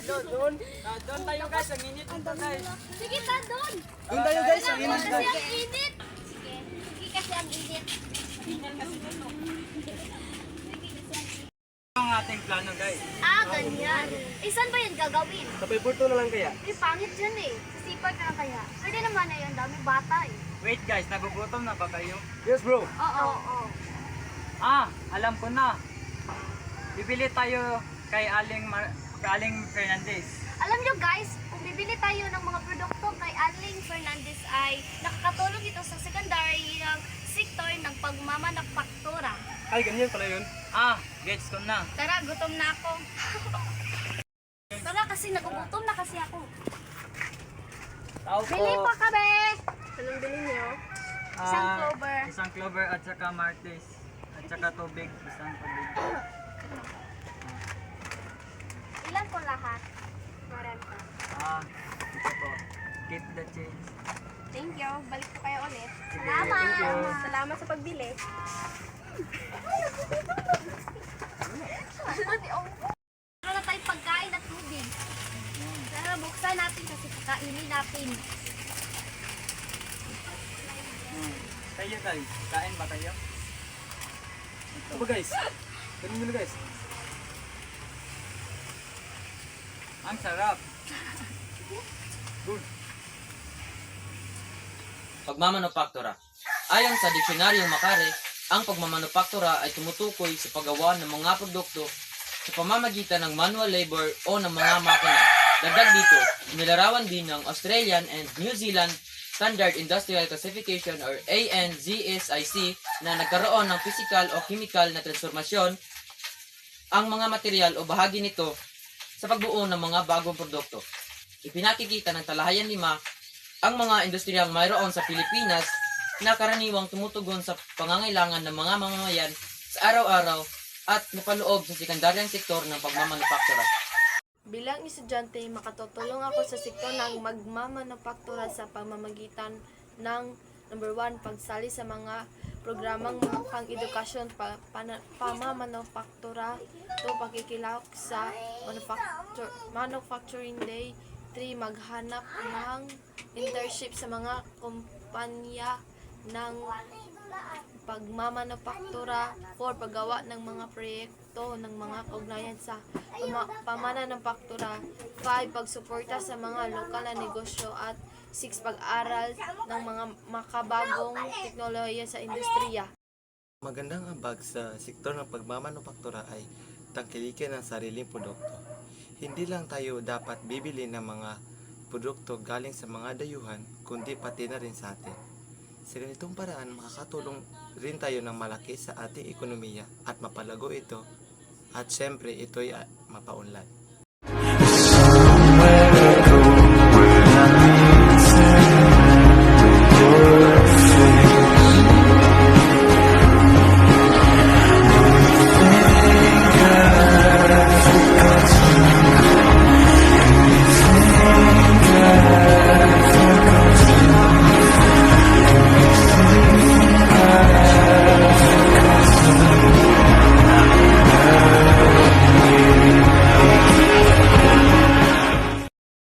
Doon. Doon tayo guys, ang init dito guys. Sige, ta, doon. Doon tayo guys, ang init Kasi guys. ang init. Sige. Sige kasi ang init. Ang ating plano guys. Ah, ganyan. Eh, saan ba yan gagawin? Sa Payporto na lang kaya. Eh, pangit yan eh. Sa sipag na lang kaya. Pwede naman na yun. Dami bata eh. Wait guys, nagugutom na ba kayo? Yes bro. Oo. Oo. Ah, alam ko na. Bibili tayo kay Aling Mar kay Aling Fernandez. Alam nyo guys, kung bibili tayo ng mga produkto kay Aling Fernandez ay nakakatulong ito sa secondary ng sektor ng pagmamanufaktura. Ay, ganyan pala yun. Ah, gets ko na. Tara, gutom na ako. Tara kasi nagugutom na kasi ako. Tao po. Bili pa kami! Anong bili niyo? Isang Ah, clover. Isang clover at saka martes. At saka tubig. Isang tubig. Ilan po lahat? 40. Ah, ito po. Keep the change. Thank you. Balik po kayo ulit. Sige, Salamat. thank you. Salamat sa pagbili. Meron na tayong pagkain at tubig. Tara, buksan natin kasi kakainin natin. Kayo guys, kain ba kayo? Ito ba guys? Ganun nyo guys. Ang sarap. Good. Pagmamanufaktura. Ayon sa Diksionaryong Makare, ang pagmamanufaktura ay tumutukoy sa paggawa ng mga produkto sa pamamagitan ng manual labor o ng mga makina. Dagdag dito, nilarawan din ng Australian and New Zealand Standard Industrial Classification or ANZSIC na nagkaroon ng physical o chemical na transformasyon ang mga material o bahagi nito sa pagbuo ng mga bagong produkto. Ipinakikita ng talahayan lima ang mga industriyang mayroon sa Pilipinas na karaniwang tumutugon sa pangangailangan ng mga mamamayan sa araw-araw at napaloob sa sekundaryang sektor ng pagmamanufaktura. Bilang estudyante, makatutulong ako sa sektor ng magmamanufaktura sa pamamagitan ng number one, pagsali sa mga programang mukhang edukasyon pa, pana, pamamanufaktura, to pakikilahok sa manufacture, manufacturing day, 3. Maghanap ng internship sa mga kumpanya ng pagmamanufaktura 4. Paggawa ng mga proyekto ng mga kaugnayan sa pama- pamananufaktura 5. Pagsuporta sa mga lokal na negosyo at 6. Pag-aral ng mga makabagong teknolohiya sa industriya. Magandang ambag sa sektor ng pagmamanufaktura ay tangkilikin ang sariling produkto. Hindi lang tayo dapat bibili ng mga produkto galing sa mga dayuhan, kundi pati na rin sa atin. Sa ganitong paraan, makakatulong rin tayo ng malaki sa ating ekonomiya at mapalago ito at syempre ito'y ah, mapaunlad.